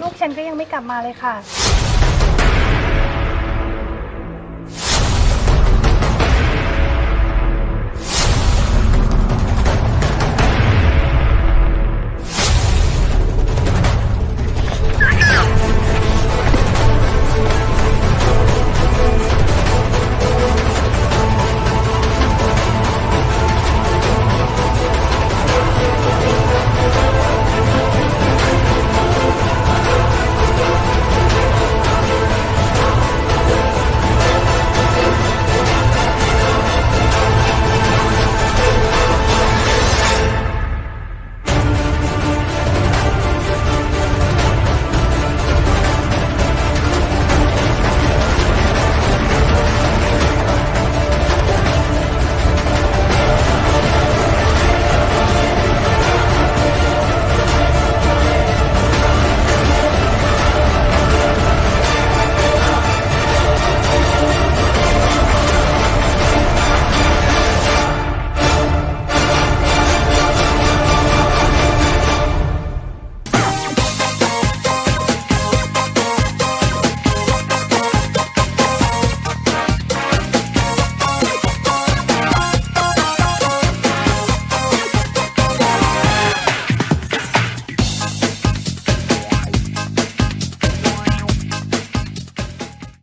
ลูกฉันก็ยังไม่กลับมาเลยค่ะ